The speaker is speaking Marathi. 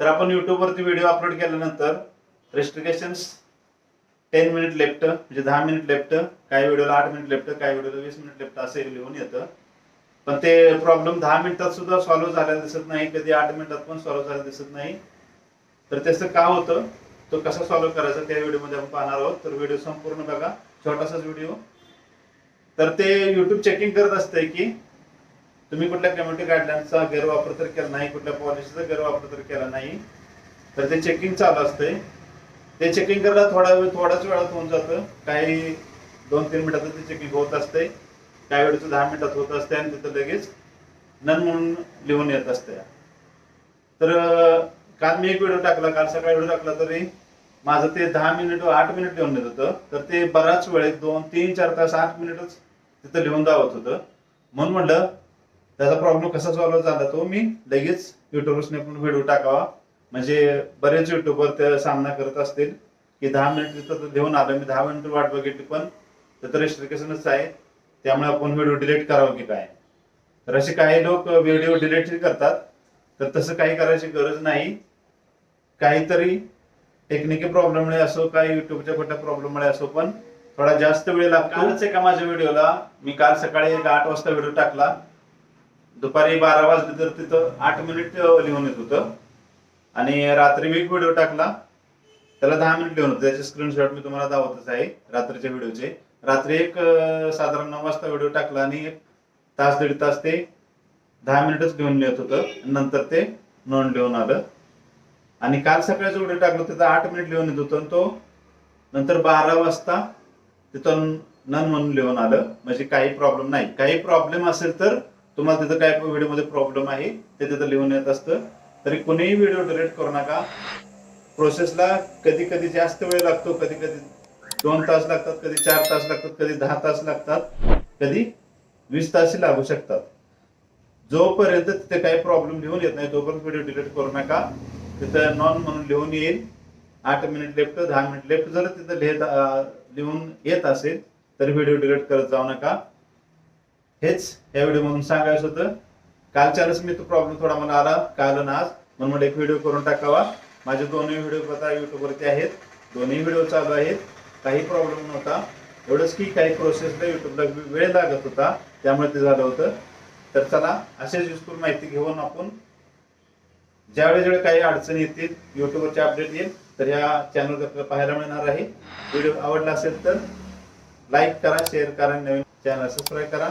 तर आपण युट्यूबवरती व्हिडिओ अपलोड केल्यानंतर रेस्ट्रिकेशन्स टेन मिनिट लेफ्ट म्हणजे दहा मिनिट लेफ्ट काही व्हिडिओला आठ मिनिट लेफ्ट काही व्हिडिओला वीस मिनिट लेफ्ट असं लिहून येतं. पण ते प्रॉब्लेम दहा मिनिटात सुद्धा सॉल्व्ह झालेला दिसत नाही कधी आठ मिनिटात पण सॉल्व्ह झालेला दिसत नाही. तर त्याचं का होतं? तो कसा सॉल्व्ह करायचा त्या व्हिडिओमध्ये आपण पाहणार आहोत. तर व्हिडिओ संपूर्ण बघा छोटासाच व्हिडिओ तर ते युट्यूब चेकिंग करत असतंय की तुम्ही कुठल्या कम्युनिटी गाईडलाईनचा गैरवापर तर केला नाही कुठल्या पॉलिसीचा गैरवापर तर केला नाही. तर ते चेकिंग चालू असते ते चेकिंग करायला थोडा वेळ थोडाच वेळात होऊन जातं. काही दोन तीन मिनिटात ते चेकिंग होत असते काही वेळेचं दहा मिनिटात होत असते आणि तिथं लगेच नन म्हणून लिहून येत असते तर काल मी एक व्हिडिओ टाकला. काल सकाळी व्हिडिओ टाकला तरी माझं ते दहा मिनिट आठ मिनिट लिहून येत होतं. तर ते बराच वेळ दोन तीन चार तास आठ मिनिटच तिथं लिहून दावत होतं. म्हणून म्हणलं त्याचा प्रॉब्लेम कसा सॉल्व्ह झाला तो मी लगेच युट्यूबर्सने पण व्हिडिओ टाकावा. म्हणजे बरेच युट्यूबर ते सामना करत असतील की दहा मिनिट देऊन आलो. मी दहा मिनिट वाट बघितली पण त्याचं रेस्ट्रिकेशनच आहे. त्यामुळे आपण व्हिडिओ डिलीट करावं की काय? तर असे काही लोक व्हिडिओ डिलीट करतात. तर तसं काही करायची गरज नाही. काहीतरी टेक्निकल प्रॉब्लेममुळे असो काही युट्यूबच्या कुठल्या प्रॉब्लेममुळे असो पण थोडा जास्त वेळ लागतो. एका माझ्या व्हिडिओला मी काल सकाळी एक आठ वाजता व्हिडिओ टाकला. दुपारी बारा वाजले तर तिथं आठ मिनिट लिहून येत होतं. आणि रात्री मी एक व्हिडिओ टाकला. त्याला दहा मिनिट लिहून होतं. त्याचे स्क्रीनशॉट मी तुम्हाला दावतच आहे रात्रीच्या व्हिडिओचे रात्री एक साधारण नऊ वाजता व्हिडिओ टाकला आणि एक तास दीड तास ते दहा मिनिटच लिहून येत होतं. नंतर ते नोंद लिहून आलं. आणि काल सकाळचं व्हिडिओ टाकला. तिथं आठ मिनिट लिहून येत होतं आणि तो नंतर बारा वाजता तिथं नन म्हणून लिहून आलं. म्हणजे काही प्रॉब्लेम नाही. काही प्रॉब्लेम असेल तर तुम्हाला तिथं काय व्हिडिओमध्ये प्रॉब्लेम आहे ते तिथं लिहून येत असतं. तरी कुणीही व्हिडिओ डिलीट करू नका. प्रोसेसला कधी कधी जास्त वेळ लागतो कधी कधी दोन तास लागतात कधी चार तास लागतात कधी दहा तास लागतात कधी वीस तासही लागू शकतात. जोपर्यंत तिथे काही प्रॉब्लेम लिहून येत नाही तोपर्यंत व्हिडिओ डिलीट करू नका. तिथं नॉन म्हणून लिहून येईल. आठ मिनिट लेफ्ट दहा मिनिट लेफ्ट जर तिथं लिहित लिहून येत असेल तर व्हिडिओ डिलीट करत जाऊ नका. हेच या व्हिडिओ मधून सांगायचं होतं. कालच्यालाच मी तो प्रॉब्लेम थोडा मला आला काल आणि आज. म्हणून म्हणलं एक व्हिडिओ करून टाकावा. माझे दोन्ही व्हिडिओ आता युट्यूबवरती आहेत. दोन्ही व्हिडिओ चालू आहेत. काही प्रॉब्लेम नव्हता. एवढंच की काही प्रोसेसला युट्यूबला वेळ लागत होता. त्यामुळे ते झालं होतं. तर चला असेच युजफुल माहिती घेऊन आपण ज्यावेळी ज्यावेळे काही अडचणी येतील युट्यूबवरचे अपडेट येईल तर या चॅनलवर आपल्याला पाहायला मिळणार आहे. व्हिडिओ आवडला असेल तर लाईक करा शेअर करा नवीन चॅनल सबस्क्राईब करा.